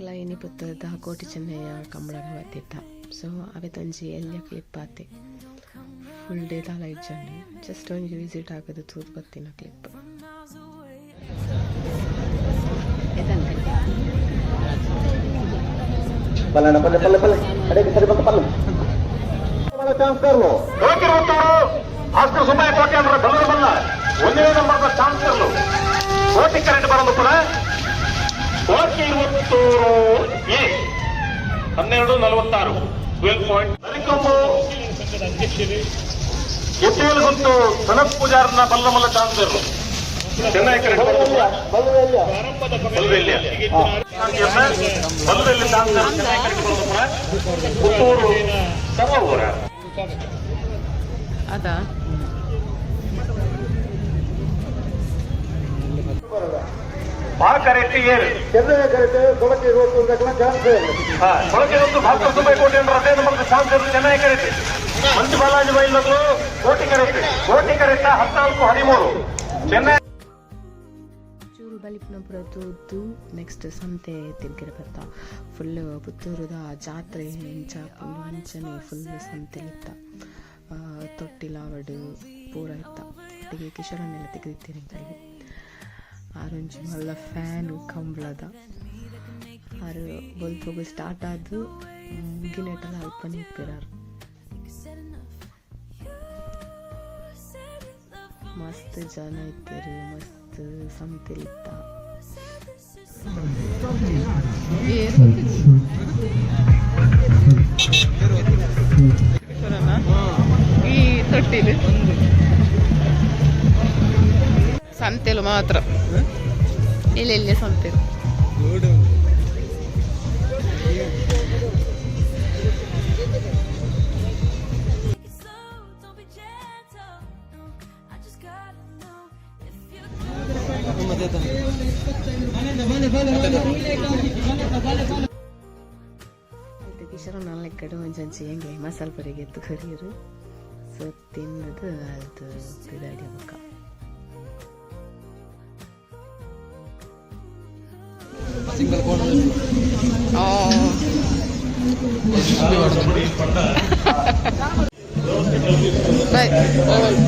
ಇನ್ನಿ ಪುತ್ತದ ಕೋಟಿ ಚೆನ್ನಯ್ಯ ಕಂಬಳಗ ಬತ್ತಿತ್ತ ಸೊ ಅವೆ ಎಲ್ಯ ಕ್ಲಿಪ್ ಆತೆ. ಫುಲ್ ಡೇ ದಾಲ ಇಜ್ಜಂಡು ಜಸ್ಟ್ ಒಂಜಿ ವಿಸಿಟ್ ಆಗದು ತೂದು ಬತ್ತಿನ ಕ್ಲಿಪ್ ಪಲ್ಲಣ್ಣ ಪಲ್ಲೆ ಪಲ್ಲೆ ಪಲ್ಲೆ. ಸರಿ ಬಂತ ಪಲ್ಲೆ. ಚಾನ್ಸ್ ಕರ್ಲು ಹೋಗಿರುವವರು ಅಷ್ಟು ಸುಮ್ಮನೆ ಕೋಟೆ ಅಂದ್ರೆ ಬಲ್ಲ ಬಲ್ಲ ಒಂದೇ ನಂಬರ್ನ ಚಾನ್ಸರ್ಲು ಕೋಟಿ ಕರೆಂಟ್ ಬರೋದು ಕೂಡ ಇವತ್ತೂರು ಎ ಹನ್ನೆರಡು ನಲವತ್ತಾರು. ಟ್ವೆಲ್ ಪಾಯಿಂಟ್ ನರಿಕೊಂಬು ಗೊತ್ತು ಸನತ್ ಪೂಜಾರನ ಬಲ್ಲಮಲ್ಲ ಚಾನ್ಸರು ಚೆನ್ನೈ ಬಲ್ವೆಲ್ಲಿ ಚಾನ್ಸರ್ ಚೆನ್ನೈ ಪುತ್ತೂರು ಸರೋವರ. ಚೆನ್ನೈ ಕರೆಕ್ಟ್ ಕೊಳಕೆ ಇರುವತ್ತು ಚಾನ್ಸ್ ಹಾ, ಕೊಳಕೆ ಒಂದು ಭಾಸ್ಕರ್ ಸುಬ್ಬಯ್ಯ ಕೋಟಿ ಅಂದ್ರೆ ಅದೇ ನಮ್ಮದು ಚಾನ್ಸರ್ ಚೆನ್ನೈ ಕರೆಕ್ಟ್ ಮಂಜು ಬಾಲಾಜಿ ಬೈಲಗಳು ಕೋಟಿ ಕರೆಕ್ಟ್ ಕೋಟಿ ಕರೆಕ್ಟ್ ಹದಿನಾಲ್ಕು ಹದಿಮೂರು. ಚೆನ್ನೈ ಚೂರು ನೆಕ್ಸ್ಟ್ ಸಂತೆ ತಿರ್ಗಿರ ಬರ್ತಾ. ಫುಲ್ ಪುತ್ತೂರದ ಜಾತ್ರೆ ಇಂಚ ಫುಲ್ ಅಂಚನೆ ಫುಲ್ ಸಂತೆಲಿತ್ತ ಆ, ತೊಟ್ಟಿಲಾವಡು ಪೂರ ಇತ್ತ. ಒಟ್ಟಿಗೆ ಕಿಶೋರನ್ನೆಲ್ಲ ತೆಗೆದಿತ್ತೀನಿ ಕೈಗೆ ಆರೊಂಜಿ ಮಲ್ಲ ಫ್ಯಾನು ಕಂಬಳದ. ಆರು ಬಲ್ಪೋಗು ಸ್ಟಾರ್ಟ್ ಆದು ಮುಗಿನೆಟ್ಟಲ್ಲ ಅಲ್ಪನೇ ಇಪ್ಪಿರಾರು ಮಸ್ತ್ ಜನ ಇದ್ದಾರೆ, ಮಸ್ತ್ ಸಂತೆಲಿತ್ತ ಈ ತೊಟ್ಟಿಲು. ಸಂತೆಲು ಮಾತ್ರ. ಇಲ್ಲಿ ಸಂತೆ ಸಂತೆಲು. ಕಿಶೋರ್ ನಾಲ್ಕು ಹೆಂಗೆ ಮಸಾಲೆ ಪರಿಗೆ ಎತ್ತು ಕರಿಯರು. ಸೊ ತಿನ್ನದು, ಅದು ಬಿದಾಡಿ ಮುಖ. single corner. Oh. right. Right.